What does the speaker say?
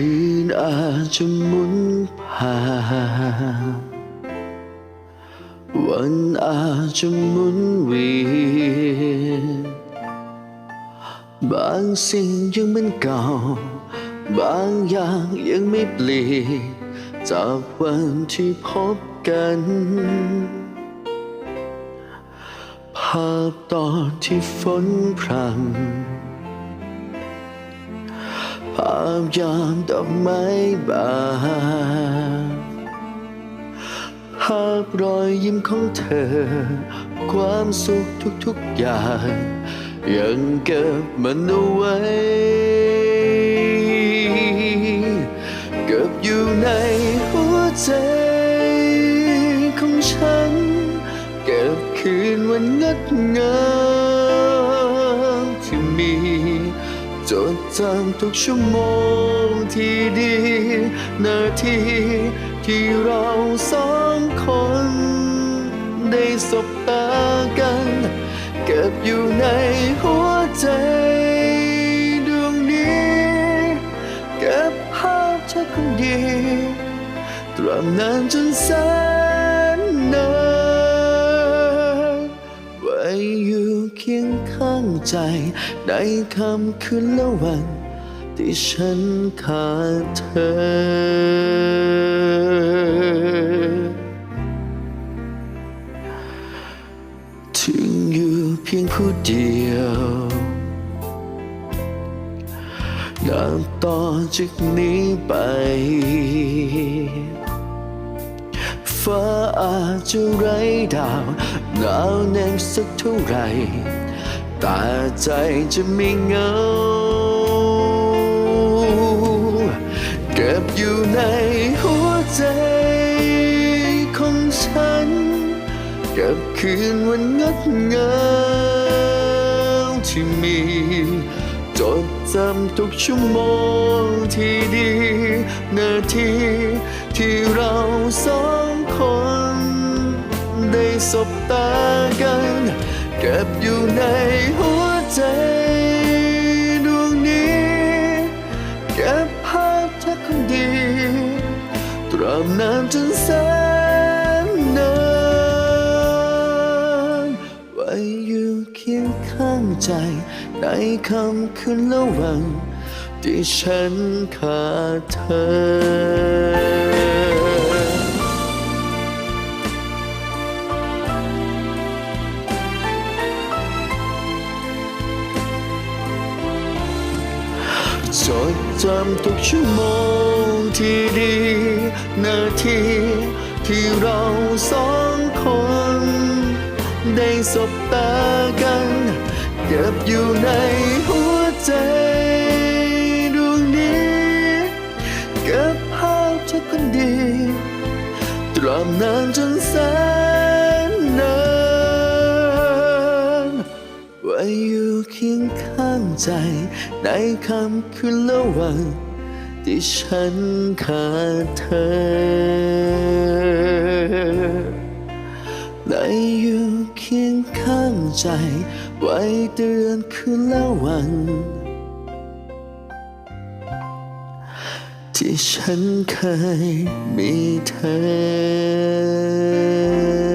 คืนอาจจะหมุนผ่านวันอาจจะหมุนเวียนบางสิ่งยังเหมือนเก่า บางอย่างยังไม่เปลี่ยนจากวันที่พบกันภาพตอนที่ฝนพรำ ภาพยามดอกไม้บานภาพรอยยิ้มของเธอ ความสุขทุกๆอย่าง ยังเก็บมันเอาไว้ เก็บอยู่ในหัวใจของฉัน เก็บคืนวันงดงามที่มี ดจำทุกชั่วโมงที่ดี นาทีที่เราสองคน ได้สบตากัน เก็บอยู่ในหัวใจดวงนี้ เก็บภาพเธอคนดี ตราบนานจนแสนนาน ข้างใจ ในคำคืนและวัน ที่ฉันขาดเธอ ถึงอยู่เพียงผู้เดียวนับต่อจากนี้ไปฟ้าอาจจะไร้ดาวหนาวแน่นสักเท่าไหร แต่ใจจะไม่เหงา เก็บอยู่ในหัวใจของฉัน เก็บคืนวันงดงามที่มีจดจำทุกชั่วโมงที่ดี นาทีที่เราสองคน ได้สบตากัน บอยู่ในหัวใจดวงนี้เก็บภาพเธอคนดี ตราบนานจนแสนนานไว้อยู่เคียงข้างใจ ในคำคืนและวันที่ฉันขาดเธอ จดจำทุกชั่วโมงที่ดี นาทีที่เราสองคน ได้สบตากันเก็บอยู่ในหัวใจดวงนี้เก็บภาพเธอคนดีตราบนานจนแสนนานไว้อยู่เคียงข้าง ใจในคำคืนและวันที่ฉันขาดเธอ ได้อยู่เคียงข้างใจ ไว้เตือนคืนและวัน ที่ฉันเคยมีเธอ